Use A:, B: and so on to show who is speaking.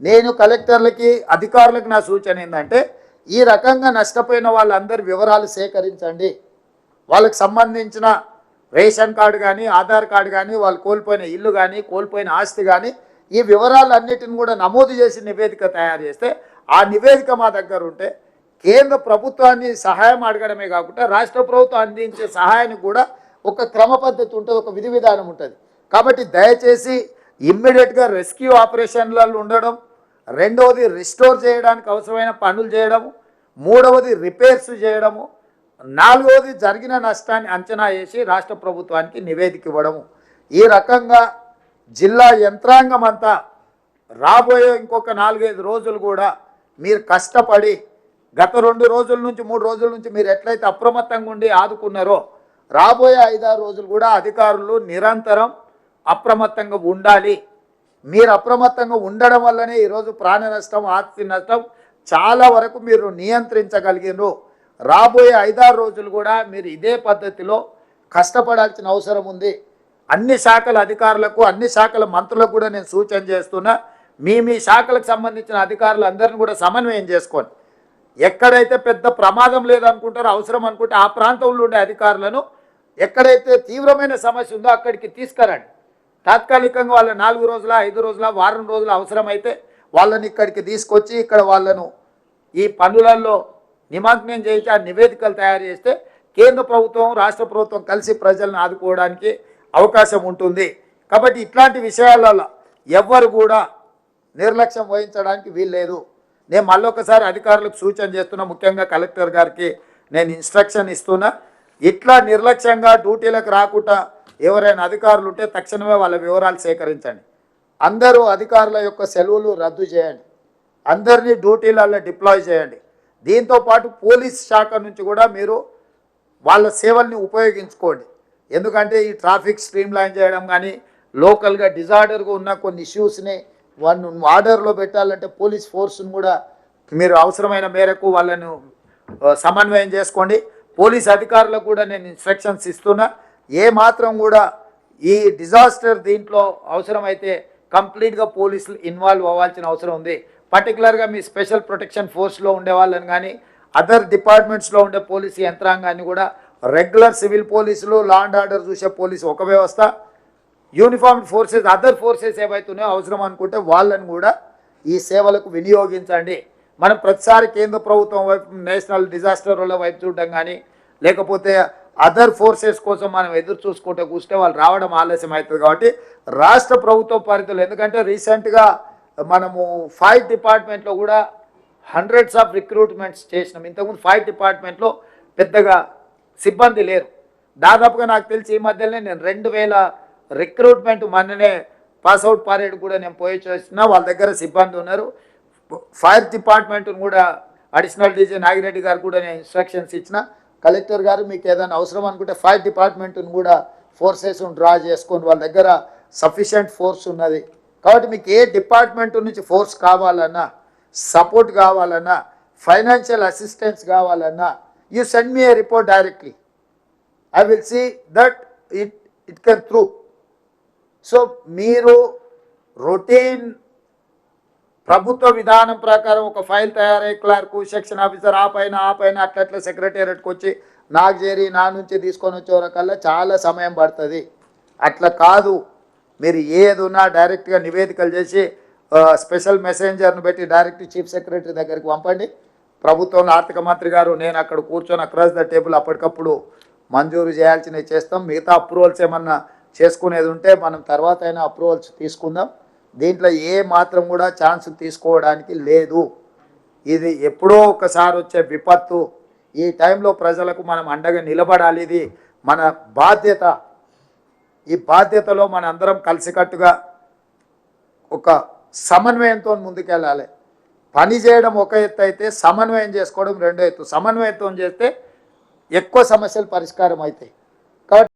A: నేను కలెక్టర్లకి అధికారులకు నా సూచన ఏంటంటే ఈ రకంగా నష్టపోయిన వాళ్ళందరి వివరాలు సేకరించండి. వాళ్ళకి సంబంధించిన రేషన్ కార్డు కానీ ఆధార్ కార్డు కానీ వాళ్ళు కోల్పోయిన ఇల్లు కానీ కోల్పోయిన ఆస్తి కానీ ఈ వివరాలన్నిటిని కూడా నమోదు చేసి నివేదిక తయారు చేస్తే ఆ నివేదిక మా దగ్గర ఉంటే కేంద్ర ప్రభుత్వాన్ని సహాయం అడగడమే కాకుండా రాష్ట్ర ప్రభుత్వం అందించే సహాయానికి కూడా ఒక క్రమ పద్ధతి ఉంటుంది ఒక విధి విధానం ఉంటుంది. కాబట్టి దయచేసి ఇమ్మీడియట్గా రెస్క్యూ ఆపరేషన్లలో ఉండడం రెండవది రిస్టోర్ చేయడానికి అవసరమైన పనులు చేయడము మూడవది రిపేర్స్ చేయడము నాలుగవది జరిగిన నష్టాన్ని అంచనా వేసి రాష్ట్ర ప్రభుత్వానికి నివేదిక ఇవ్వడము. ఈ రకంగా జిల్లా యంత్రాంగం అంతా రాబోయే ఇంకొక నాలుగైదు రోజులు కూడా మీరు కష్టపడి గత రెండు రోజుల నుంచి మూడు రోజుల నుంచి మీరు ఎట్లయితే అప్రమత్తంగా ఉండి ఆదుకున్నారో రాబోయే ఐదారు రోజులు కూడా అధికారులు నిరంతరం అప్రమత్తంగా ఉండాలి. మీరు అప్రమత్తంగా ఉండడం వల్లనే ఈరోజు ప్రాణ నష్టం ఆస్తి నష్టం చాలా వరకు మీరు నియంత్రించగలిగినారు రాబోయే ఐదారు రోజులు కూడా మీరు ఇదే పద్ధతిలో కష్టపడాల్సిన అవసరం ఉంది. అన్ని శాఖల అధికారులకు అన్ని శాఖల మంత్రులకు కూడా నేను సూచన చేస్తున్నా మీ మీ శాఖలకు సంబంధించిన అధికారులు అందరిని కూడా సమన్వయం చేసుకోండి. ఎక్కడైతే పెద్ద ప్రమాదం లేదనుకుంటారో అవసరం అనుకుంటే ఆ ప్రాంతంలో ఉండే అధికారులను ఎక్కడైతే తీవ్రమైన సమస్య ఉందో అక్కడికి తీసుకురండి. తాత్కాలికంగా వాళ్ళ నాలుగు రోజుల ఐదు రోజుల వారం రోజుల అవసరమైతే వాళ్ళని ఇక్కడికి తీసుకొచ్చి ఇక్కడ వాళ్ళను ఈ పనులలో నిమగ్నం చేసి ఆ నివేదికలు తయారు చేస్తే కేంద్ర ప్రభుత్వం రాష్ట్ర ప్రభుత్వం కలిసి ప్రజలను ఆదుకోవడానికి అవకాశం ఉంటుంది. కాబట్టి ఇట్లాంటి విషయాలలో ఎవ్వరు కూడా నిర్లక్ష్యం వహించడానికి వీల్లేదు. నేను మళ్ళొకసారి అధికారులకు సూచన చేస్తున్నా ముఖ్యంగా కలెక్టర్ గారికి నేను ఇన్స్ట్రక్షన్ ఇస్తున్నా. ఇట్లా నిర్లక్ష్యంగా డ్యూటీలకు రాకుండా ఎవరైనా అధికారులు ఉంటే తక్షణమే వాళ్ళ వివరాలు సేకరించండి. అందరూ అధికారుల యొక్క సెలవులు రద్దు చేయండి. అందరినీ డ్యూటీలలో డిప్లాయ్ చేయండి. దీంతో పాటు పోలీస్ శాఖ నుంచి కూడా మీరు వాళ్ళ సేవల్ని ఉపయోగించుకోండి. ఎందుకంటే ఈ ట్రాఫిక్ స్ట్రీమ్ లైన్ చేయడం కానీ లోకల్గా డిజార్డర్గా ఉన్న కొన్ని ఇష్యూస్ని వాళ్ళు ఆర్డర్లో పెట్టాలంటే పోలీస్ ఫోర్స్ని కూడా మీరు అవసరమైన మేరకు వాళ్ళను సమన్వయం చేసుకోండి. పోలీస్ అధికారులకు కూడా నేను ఇన్స్ట్రక్షన్స్ ఇస్తున్నా. ఏ మాత్రం కూడా ఈ డిజాస్టర్ దీంట్లో అవసరమైతే కంప్లీట్గా పోలీసులు ఇన్వాల్వ్ అవ్వాల్సిన అవసరం ఉంది. పర్టికులర్గా మీ స్పెషల్ ప్రొటెక్షన్ ఫోర్స్లో ఉండే వాళ్ళని కానీ అదర్ డిపార్ట్మెంట్స్లో ఉండే పోలీసు యంత్రాంగాన్ని కూడా రెగ్యులర్ సివిల్ పోలీసులు లా అండ్ ఆర్డర్ చూసే పోలీసు ఒక వ్యవస్థ. యూనిఫామ్డ్ ఫోర్సెస్ అదర్ ఫోర్సెస్ ఏవైతున్నాయో అవసరం అనుకుంటే వాళ్ళని కూడా ఈ సేవలకు వినియోగించండి. మనం ప్రతిసారి కేంద్ర ప్రభుత్వం వైపు నేషనల్ డిజాస్టర్ వైపు చూడడం కానీ లేకపోతే అదర్ ఫోర్సెస్ కోసం మనం ఎదురు చూసుకుంటే కూస్తే వాళ్ళు రావడం ఆలస్యం అవుతుంది కాబట్టి రాష్ట్ర ప్రభుత్వ పరిధిలో ఎందుకంటే రీసెంట్గా మనము ఫైర్ డిపార్ట్మెంట్లో కూడా హండ్రెడ్స్ ఆఫ్ రిక్రూట్మెంట్స్ చేసినాం. ఇంతకుముందు ఫైర్ డిపార్ట్మెంట్లో పెద్దగా సిబ్బంది లేరు. దాదాపుగా నాకు తెలిసి ఈ మధ్యనే నేను రెండు వేల రిక్రూట్మెంట్ మొన్ననే పాస్అవుట్ పరేడ్ కూడా నేను పోయి చేసిన వాళ్ళ దగ్గర సిబ్బంది ఉన్నారు. ఫైర్ డిపార్ట్మెంట్ను కూడా అడిషనల్ డీజీ నాగిరెడ్డి గారు కూడా నేను ఇన్స్ట్రక్షన్స్ ఇచ్చిన. కలెక్టర్ గారు మీకు ఏదైనా అవసరం అనుకుంటే ఫైర్ డిపార్ట్మెంట్ను కూడా ఫోర్సెస్ డ్రా చేసుకొని వాళ్ళ దగ్గర సఫిషియంట్ ఫోర్స్ ఉన్నది. కాబట్టి మీకు ఏ డిపార్ట్మెంట్ నుంచి ఫోర్స్ కావాలన్నా సపోర్ట్ కావాలన్నా ఫైనాన్షియల్ అసిస్టెన్స్ కావాలన్నా you send me a report directly. I will see that it it can through. So మీరు రొటీన్ ప్రభుత్వ విధానం ప్రకారం ఒక ఫైల్ తయారై క్లర్క్ సెక్షన్ ఆఫీసర్ ఆ పైన ఆ పైన అట్లా అట్లా సెక్రటేరియట్కి వచ్చి నాకు చేరి నా నుంచి తీసుకొని వచ్చేవరకల్లా చాలా సమయం పడుతుంది. అట్లా కాదు. మీరు ఏది ఉన్నా డైరెక్ట్గా నివేదికలు చేసి స్పెషల్ మెసెంజర్ను పెట్టి డైరెక్ట్ చీఫ్ సెక్రటరీ దగ్గరికి పంపండి. ప్రభుత్వంలో ఆర్థిక మంత్రి గారు నేను అక్కడ కూర్చొని అక్రాస్ ద టేబుల్ అప్పటికప్పుడు మంజూరు చేయాల్సినవి చేస్తాం. మిగతా అప్రూవల్స్ ఏమన్నా చేసుకునేది ఉంటే మనం తర్వాత అయినా అప్రూవల్స్ తీసుకుందాం. దీంట్లో ఏ మాత్రం కూడా ఛాన్స్ తీసుకోవడానికి లేదు. ఇది ఎప్పుడో ఒకసారి వచ్చే విపత్తు. ఈ టైంలో ప్రజలకు మనం అండగా నిలబడాలి. ఇది మన బాధ్యత. ఈ బాధ్యతలో మన అందరం కలిసికట్టుగా ఒక సమన్వయంతో ముందుకెళ్ళాలి. పని చేయడం ఒక ఎత్తు అయితే సమన్వయం చేసుకోవడం రెండో ఎత్తు. సమన్వయంతో చేస్తే ఎక్కువ సమస్యలు పరిష్కారం అవుతాయి.